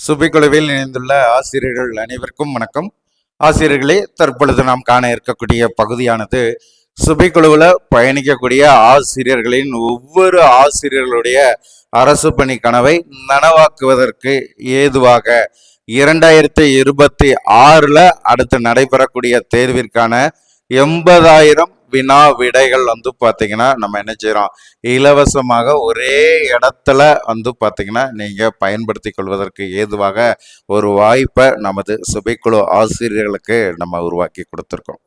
சுபிக்குழுவில் இணைந்துள்ள ஆசிரியர்கள் அனைவருக்கும் வணக்கம். ஆசிரியர்களே தற்பொழுது நாம் காண இருக்கக்கூடிய பகுதியானது சுபிக்குழுவில் பயணிக்கக்கூடிய ஆசிரியர்களின் ஒவ்வொரு ஆசிரியர்களுடைய அரசு பணி கனவை நனவாக்குவதற்கு ஏதுவாக இரண்டாயிரத்தி இருபத்தி ஆறில் அடுத்து நடைபெறக்கூடிய தேர்விற்கான எண்பதாயிரம் வினா விடைகள் வந்து பார்த்தீங்கன்னா நம்ம என்ன செய்கிறோம் இலவசமாக ஒரே இடத்துல வந்து பார்த்தீங்கன்னா நீங்கள் பயன்படுத்தி கொள்வதற்கு ஏதுவாக ஒரு வாய்ப்பை நமது சுபைக்குழு ஆசிரியர்களுக்கு நம்ம உருவாக்கி கொடுத்துருக்கோம்.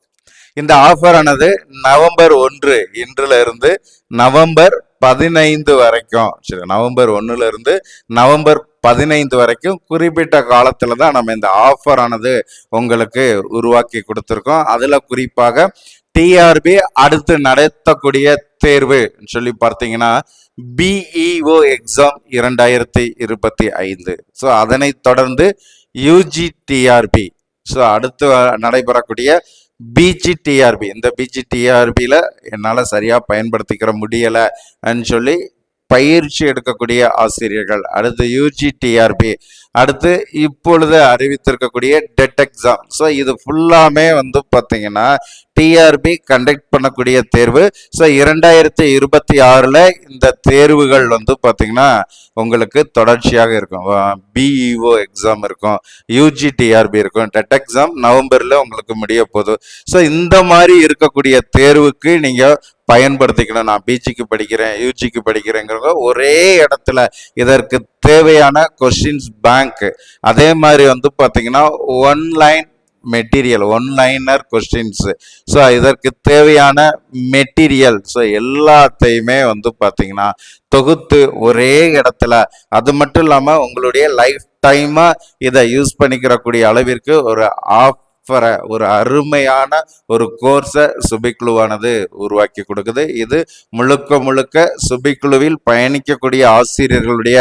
இந்த ஆஃபரானது நவம்பர் ஒன்று இன்றிலிருந்து நவம்பர் பதினைந்து வரைக்கும் சரி நவம்பர் ஒன்றுலேருந்து நவம்பர் பதினைந்து வரைக்கும் குறிப்பிட்ட காலத்தில் தான் நம்ம இந்த ஆஃபர் ஆனது உங்களுக்கு உருவாக்கி கொடுத்துருக்கோம். அதில் குறிப்பாக டிஆர்பி அடுத்து நடத்தக்கூடிய தேர்வு சொல்லி பார்த்தீங்கன்னா பிஇஓ எக்ஸாம் இரண்டாயிரத்தி இருபத்தி ஐந்து. ஸோ அதனைத் தொடர்ந்து யூஜி டிஆர்பி ஸோ அடுத்து நடைபெறக்கூடிய பிஜி டிஆர்பி இந்த பிஜி டிஆர்பியில் என்னால் சரியாக பயன்படுத்திக்கிற முடியலைன்னு சொல்லி பயிற்சி எடுக்கக்கூடிய ஆசிரியர்கள் அடுத்து யூஜி டிஆர்பி அடுத்து இப்பொழுது அறிவித்திருக்கக்கூடிய டெட் எக்ஸாம் ஸோ இது ஃபுல்லாமே வந்து பார்த்தீங்கன்னா டிஆர்பி கண்டக்ட் பண்ணக்கூடிய தேர்வு. ஸோ இரண்டாயிரத்தி இருபத்தி ஆறில் இந்த தேர்வுகள் வந்து பார்த்திங்கன்னா உங்களுக்கு தொடர்ச்சியாக இருக்கும். பிஇஓ எக்ஸாம் இருக்கும் யூஜி டிஆர்பி இருக்கும் டெட் எக்ஸாம் நவம்பரில் உங்களுக்கு முடிய போதும் ஸோ இந்த மாதிரி இருக்கக்கூடிய தேர்வுக்கு நீங்கள் பயன்படுத்திக்கணும். நான் பிஜிக்கு படிக்கிறேன் யூஜிக்கு படிக்கிறேங்கிறவங்க ஒரே இடத்துல இதற்கு தேவையான கொஸ்டின்ஸ் பேங்க் அதே மாதிரி வந்து பார்த்தீங்கன்னா one line material one liner questions so இதற்கு தேவையான மெட்டீரியல் ஸோ எல்லாத்தையுமே வந்து பார்த்தீங்கன்னா தொகுத்து ஒரே இடத்துல அது மட்டும் இல்லாமல் உங்களுடைய லைஃப் டைமாக இதை யூஸ் பண்ணிக்கிறக்கூடிய அளவிற்கு ஒரு ஆஃப் ஆஃபரை ஒரு அருமையான ஒரு கோர்ஸை சுபிக்குழுவானது உருவாக்கி கொடுக்குது. இது முழுக்க முழுக்க சுபிக்குழுவில் பயணிக்கக்கூடிய ஆசிரியர்களுடைய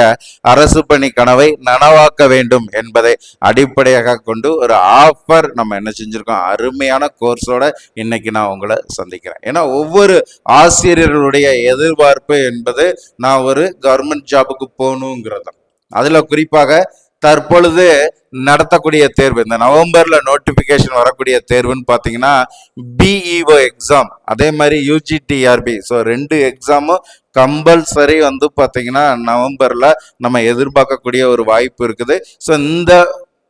அரசு பணி கனவை நனவாக்க வேண்டும் என்பதை அடிப்படையாக கொண்டு ஒரு ஆஃபர் நம்ம என்ன செஞ்சுருக்கோம்? அருமையான கோர்ஸோட இன்னைக்கு நான் உங்களை சந்திக்கிறேன். ஏன்னா ஒவ்வொரு ஆசிரியர்களுடைய எதிர்பார்ப்பு என்பது நான் ஒரு கவர்மெண்ட் ஜாபுக்கு போகணுங்கிறது தான். குறிப்பாக தற்பொழுது நடத்தக்கூடிய தேர்வு இந்த நவம்பர்ல நோட்டிபிகேஷன் வரக்கூடிய தேர்வுன்னு பார்த்தீங்கன்னா பிஇஓ எக்ஸாம் அதே மாதிரி யூஜிடிஆர்பி ஸோ ரெண்டு எக்ஸாமும் கம்பல்சரி வந்து பார்த்தீங்கன்னா நவம்பர்ல நம்ம எதிர்பார்க்கக்கூடிய ஒரு வாய்ப்பு இருக்குது. ஸோ இந்த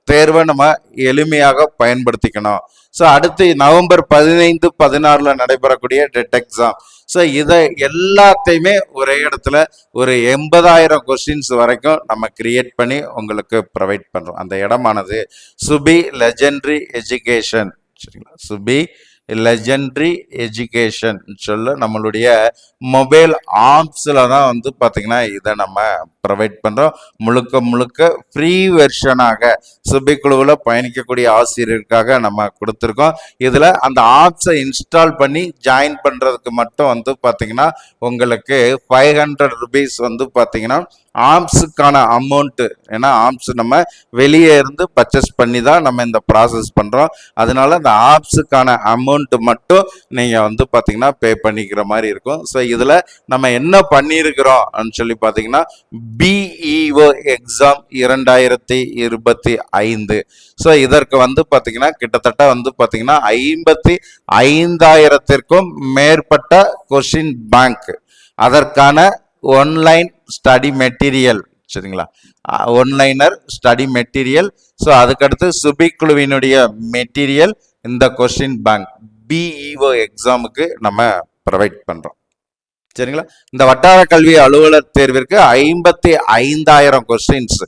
தேர்வை நம்ம எளிமையாக பயன்படுத்திக்கணும். ஸோ அடுத்து நவம்பர் பதினைந்து பதினாறுல நடைபெறக்கூடிய டெட் எக்ஸாம் ஸோ இதை எல்லாத்தையுமே ஒரே இடத்துல ஒரு எண்பதாயிரம் கொஸ்டின்ஸ் வரைக்கும் நம்ம கிரியேட் பண்ணி உங்களுக்கு ப்ரொவைட் பண்ணுறோம் அந்த இடமானது சுபி லெஜெண்டரி எஜுகேஷன் சரிங்களா? சுபி லெஜெண்ட்ரி எஜுகேஷன் சொல்ல நம்மளுடைய மொபைல் ஆப்ஸில் தான் வந்து பார்த்திங்கன்னா இதை நம்ம ப்ரொவைட் பண்ணுறோம் முழுக்க முழுக்க ஃப்ரீ வெர்ஷனாக சுபி குழுவில் பயணிக்கக்கூடிய ஆசிரியருக்காக நம்ம கொடுத்துருக்கோம். இதில் அந்த ஆப்ஸை இன்ஸ்டால் பண்ணி ஜாயின் பண்ணுறதுக்கு மட்டும் வந்து பார்த்திங்கன்னா உங்களுக்கு ஃபைவ் ஹண்ட்ரட் ருபீஸ் வந்து பார்த்திங்கன்னா ஆம்ஸுக்கான அமௌண்ட்டு ஏன்னா ஆம்ஸ் நம்ம வெளியே இருந்து பர்ச்சேஸ் பண்ணி தான் நம்ம இந்த ப்ராசஸ் பண்ணுறோம் அதனால அந்த ஆப்ஸுக்கான அமௌண்ட்டு மட்டும் நீங்கள் வந்து பார்த்தீங்கன்னா பே பண்ணிக்கிற மாதிரி இருக்கும். ஸோ இதில் நம்ம என்ன பண்ணியிருக்கிறோம் சொல்லி பார்த்தீங்கன்னா பிஇஓ எக்ஸாம் இரண்டாயிரத்தி இருபத்தி ஐந்து. ஸோ இதற்கு வந்து பார்த்தீங்கன்னா கிட்டத்தட்ட வந்து பார்த்தீங்கன்னா ஐம்பத்தி ஐந்தாயிரத்திற்கும் மேற்பட்ட கொஷின் பேங்க் அதற்கான ஒன்லைன் ஸ்டடி மெட்டீரியல் சரிங்களா? One liner study material so அதுக்கடுத்து சுபி குழுவினுடைய மெட்டீரியல் இந்த கொஸ்டின் பேங்க் பிஇஓ எக்ஸாமுக்கு நம்ம ப்ரொவைட் பண்ணுறோம் சரிங்களா? இந்த வட்டார கல்வி அலுவலர் தேர்விற்கு ஐம்பத்தி ஐந்தாயிரம் கொஸ்டின்ஸ்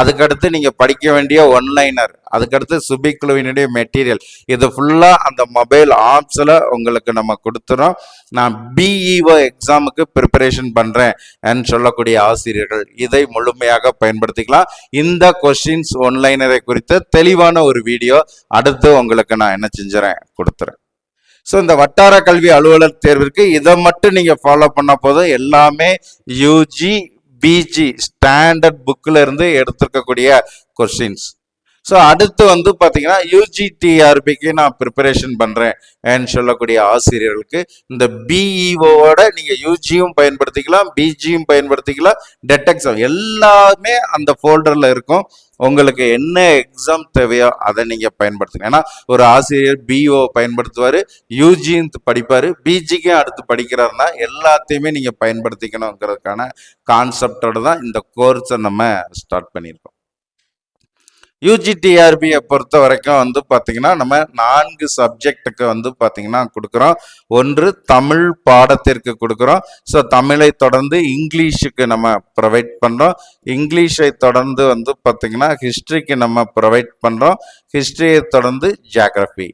அதுக்கடுத்து நீங்கள் படிக்க வேண்டிய ஒன்லைனர் அதுக்கடுத்து சுபிக்குழுவினுடைய மெட்டீரியல் இது ஃபுல்லாக அந்த மொபைல் ஆப்ஸில் உங்களுக்கு நம்ம கொடுத்துறோம். நான் பிஇஓ எக்ஸாமுக்கு ப்ரிப்பரேஷன் பண்ணுறேன் சொல்லக்கூடிய ஆசிரியர்கள் இதை முழுமையாக பயன்படுத்திக்கலாம். இந்த கொஸ்டின்ஸ் ஒன்லைனரை குறித்த தெளிவான ஒரு வீடியோ அடுத்து உங்களுக்கு நான் என்ன செஞ்சுறேன் கொடுத்துறேன். ஸோ இந்த வட்டார கல்வி அலுவலர் தேர்விற்கு இதை மட்டும் நீங்கள் ஃபாலோ பண்ண போதும். எல்லாமே யூஜி பிஜி ஸ்டாண்டர்ட் புக்கில் இருந்து எடுத்திருக்கக்கூடிய கொஸ்டின்ஸ் ஸோ அடுத்து வந்து பார்த்தீங்கன்னா யூஜிடிஆர்பிக்கு நான் ப்ரிப்பரேஷன் பண்ணுறேன் சொல்லக்கூடிய ஆசிரியர்களுக்கு இந்த பிஇஓவோட நீங்கள் யூஜியும் பயன்படுத்திக்கலாம் பிஜியும் பயன்படுத்திக்கலாம் டெட் எல்லாமே அந்த ஃபோல்டரில் இருக்கும். உங்களுக்கு என்ன எக்ஸாம் தேவையோ அதை நீங்க பயன்படுத்துங்க. ஏன்னா ஒரு ஆசிரியர் பிஓ பயன்படுத்துவாரு யூஜி படிப்பாரு பிஜிக்கும் அடுத்து படிக்கிறாருன்னா எல்லாத்தையுமே நீங்க பயன்படுத்திக்கணுங்கிறதுக்கான கான்செப்டோட தான் இந்த கோர்ஸை நம்ம ஸ்டார்ட் பண்ணியிருக்கோம். யூஜிடிஆர்பியை பொறுத்த வரைக்கும் வந்து பார்த்தீங்கன்னா நம்ம நான்கு சப்ஜெக்ட்டுக்கு வந்து பார்த்தீங்கன்னா கொடுக்குறோம். ஒன்று தமிழ் பாடத்திற்கு கொடுக்குறோம். ஸோ தமிழை தொடர்ந்து இங்கிலீஷுக்கு நம்ம ப்ரொவைட் பண்ணுறோம் இங்கிலீஷை தொடர்ந்து வந்து பார்த்தீங்கன்னா ஹிஸ்ட்ரிக்கு நம்ம ப்ரொவைட் பண்ணுறோம் ஹிஸ்ட்ரியை தொடர்ந்து ஜியாகிரபி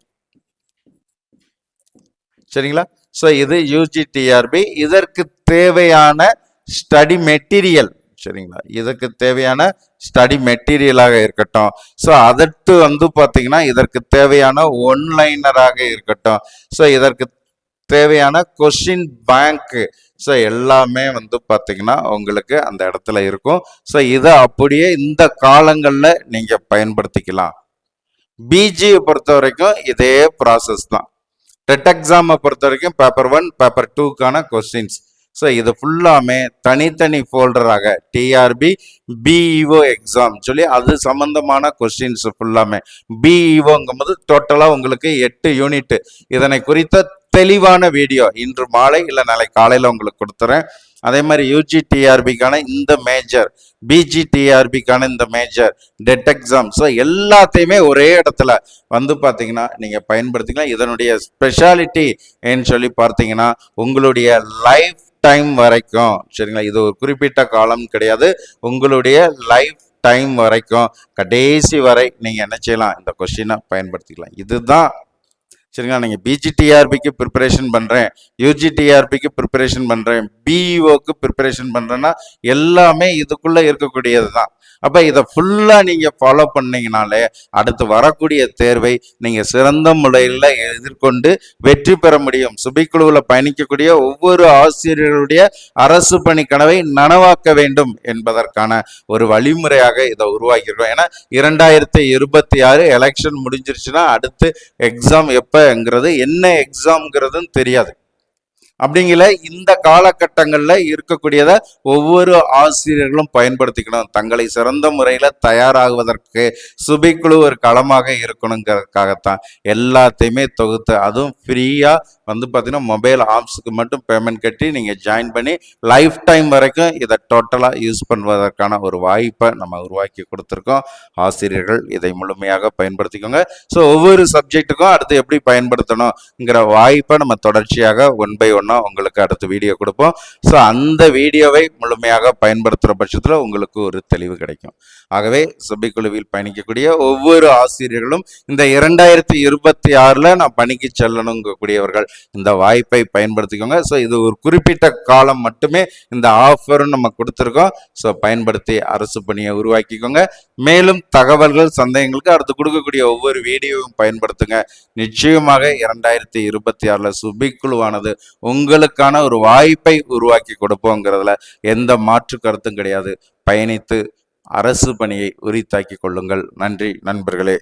சரிங்களா? ஸோ இது யூஜிடிஆர்பி இதற்கு தேவையான ஸ்டடி மெட்டீரியல் சரிங்களா? இதற்கு தேவையான ஸ்டடி மெட்டீரியலாக இருக்கட்டும். ஸோ அதற்கு வந்து பார்த்தீங்கன்னா இதற்கு தேவையான ஒன்லைனராக இருக்கட்டும். ஸோ இதற்கு தேவையான கொஷின் பேங்க்கு ஸோ எல்லாமே வந்து பார்த்தீங்கன்னா உங்களுக்கு அந்த இடத்துல இருக்கும். ஸோ இதை அப்படியே இந்த காலங்களில் நீங்கள் பயன்படுத்திக்கலாம். பிஜியை பொறுத்த வரைக்கும் இதே ப்ராசஸ் தான். டெட் எக்ஸாமை பொறுத்த வரைக்கும் பேப்பர் ஒன் பேப்பர் டூக்கான கொஸ்டின்ஸ் ஸோ இது ஃபுல்லாமே தனித்தனி ஃபோல்டராக டிஆர்பி பிஇஓ எக்ஸாம் சொல்லி அது சம்பந்தமான கொஸ்டின்ஸ் ஃபுல்லாமே பிஇஓங்கும் போது டோட்டலாக உங்களுக்கு எட்டு யூனிட் இதனை குறித்த தெளிவான வீடியோ இன்று மாலை இல்லை நாளை காலையில் உங்களுக்கு கொடுத்துறேன். அதே மாதிரி யூஜி டிஆர்பிக்கான இந்த மேஜர் பிஜி டிஆர்பிக்கான இந்த மேஜர் டெட் எக்ஸாம் ஸோ எல்லாத்தையுமே ஒரே இடத்துல வந்து பார்த்தீங்கன்னா நீங்கள் பயன்படுத்திக்கலாம். இதனுடைய ஸ்பெஷாலிட்டின்னு சொல்லி பார்த்தீங்கன்னா உங்களுடைய லைஃப் டைம் வரைக்கும். சரிங்களா? இது ஒரு குறிப்பிட்ட காலம் கிடையாது. உங்களுடைய லைஃப் டைம் வரைக்கும் கடைசி வரை நீங்கள் என்ன செய்யலாம்? இந்த கொஸ்டினை பயன்படுத்திக்கலாம். இதுதான் சரிங்களா? நீங்கள் பிஜிடிஆர்பிக்கு ப்ரிப்பரேஷன் பண்ணுறேன் யூஜிடிஆர்பிக்கு ப்ரிப்பரேஷன் பண்ணுறேன் பிஇஓக்கு ப்ரிப்பரேஷன் பண்ணுறேன்னா எல்லாமே இதுக்குள்ளே இருக்கக்கூடியது தான் அப்போ இதை ஃபுல்லாக நீங்கள் ஃபாலோ பண்ணீங்கனாலே அடுத்து வரக்கூடிய தேர்வை நீங்கள் சிறந்த முறையில் எதிர்கொண்டு வெற்றி பெற முடியும். சுபிக்குழுவில் பயணிக்கக்கூடிய ஒவ்வொரு ஆசிரியர்களுடைய அரசு பணி கனவை நனவாக்க வேண்டும் என்பதற்கான ஒரு வழிமுறையாக இதை உருவாக்கியிருக்கோம். ஏன்னா இரண்டாயிரத்தி இருபத்தி ஆறு எலெக்ஷன் முடிஞ்சிருச்சுன்னா அடுத்து எக்ஸாம் எப்போ தேவைங்கிறது என்ன எக்ஸாம்ங்கிறதும் தெரியாது. அப்படிங்கிற இந்த காலகட்டங்களில் இருக்கக்கூடியதை ஒவ்வொரு ஆசிரியர்களும் பயன்படுத்திக்கணும். தங்களை சிறந்த முறையில் தயாராகுவதற்கு சுபிக்குழு ஒரு களமாக இருக்கணுங்கிறதுக்காகத்தான். எல்லாத்தையுமே தொகுத்து அதுவும் ஃப்ரீயாக வந்து பார்த்தீங்கன்னா மொபைல் ஆப்ஸுக்கு மட்டும் பேமெண்ட் கட்டி நீங்கள் ஜாயின் பண்ணி லைஃப் டைம் வரைக்கும் இதை டோட்டலாக யூஸ் பண்ணுவதற்கான ஒரு வாய்ப்பை நம்ம உருவாக்கி கொடுத்துருக்கோம். ஆசிரியர்கள் இதை முழுமையாக பயன்படுத்திக்கோங்க. ஸோ ஒவ்வொரு சப்ஜெக்ட்டுக்கும் அடுத்து எப்படி பயன்படுத்தணுங்கிற வாய்ப்பை நம்ம தொடர்ச்சியாக ஒன் பை ஒன்னாக உங்களுக்கு அடுத்த வீடியோ கொடுப்போம். ஸோ அந்த வீடியோவை முழுமையாக பயன்படுத்துகிற பட்சத்தில் உங்களுக்கு ஒரு தெளிவு கிடைக்கும். ஆகவே சுபிக்குழுவில் பயணிக்கக்கூடிய ஒவ்வொரு ஆசிரியர்களும் இந்த இரண்டாயிரத்தி இருபத்தி ஆறில் நான் பணிக்கு செல்லணுங்கக்கூடியவர்கள் இந்த வாய்ப்பை பயன்படுத்திக்கோங்க. ஸோ இது ஒரு குறிப்பிட்ட காலம் மட்டுமே இந்த ஆஃபரும் நம்ம கொடுத்துருக்கோம். ஸோ பயன்படுத்தி அரசு பணியை உருவாக்கிக்கோங்க. மேலும் தகவல்கள் சந்தேகங்களுக்கு அடுத்து கொடுக்கக்கூடிய ஒவ்வொரு வீடியோவும் பயன்படுத்துங்க. நிச்சயமாக இரண்டாயிரத்தி இருபத்தி ஆறில் சுபிக்குழுவானது உங்களுக்கான ஒரு வாய்ப்பை உருவாக்கி கொடுப்போங்கிறதுல எந்த மாற்று கருத்தும் கிடையாது. பயணித்து அரசு பணியை உரித்தாக்கி கொள்ளுங்கள். நன்றி நண்பர்களே.